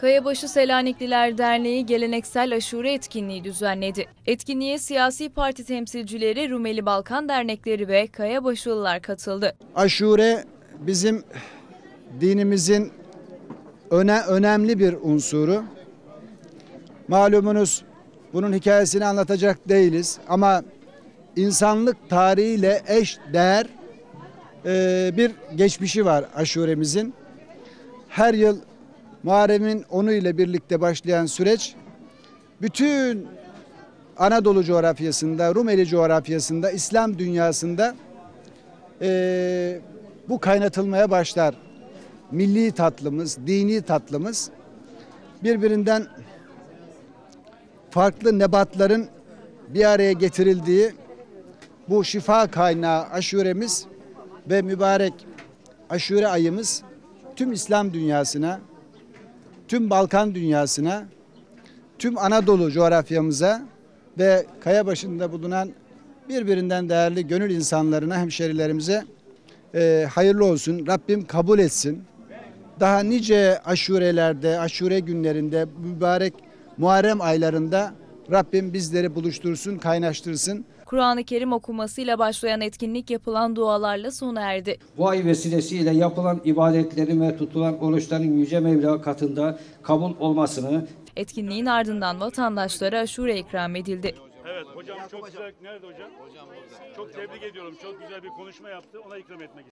Kayabaşı Selanikliler Derneği geleneksel aşure etkinliği düzenledi. Etkinliğe siyasi parti temsilcileri, Rumeli Balkan dernekleri ve Kayabaşılılar katıldı. Aşure bizim dinimizin öne, önemli bir unsuru. Malumunuz bunun hikayesini anlatacak değiliz ama insanlık tarihiyle eş değer e, bir geçmişi var aşuremizin. Her yıl Muharrem'in onu ile birlikte başlayan süreç bütün Anadolu coğrafyasında, Rumeli coğrafyasında, İslam dünyasında e, bu kaynatılmaya başlar. Milli tatlımız, dini tatlımız birbirinden farklı nebatların bir araya getirildiği bu şifa kaynağı aşuremiz ve mübarek aşure ayımız tüm İslam dünyasına, tüm Balkan dünyasına, tüm Anadolu coğrafyamıza ve kaya başında bulunan birbirinden değerli gönül insanlarına, hemşerilerimize e, hayırlı olsun. Rabbim kabul etsin. Daha nice aşurelerde, aşure günlerinde, mübarek Muharrem aylarında Rabbim bizleri buluştursun, kaynaştırsın. Kur'an-ı Kerim okumasıyla başlayan etkinlik yapılan dualarla sona erdi. Bu ay vesilesiyle yapılan ibadetlerin ve tutulan oruçların Yüce Mevla katında kabul olmasını Etkinliğin ardından vatandaşlara aşure ikram edildi. Evet hocam çok güzel. Nerede hocam? Hocam burada. Çok tebrik ediyorum. Çok güzel bir konuşma yaptı. Ona ikram etmek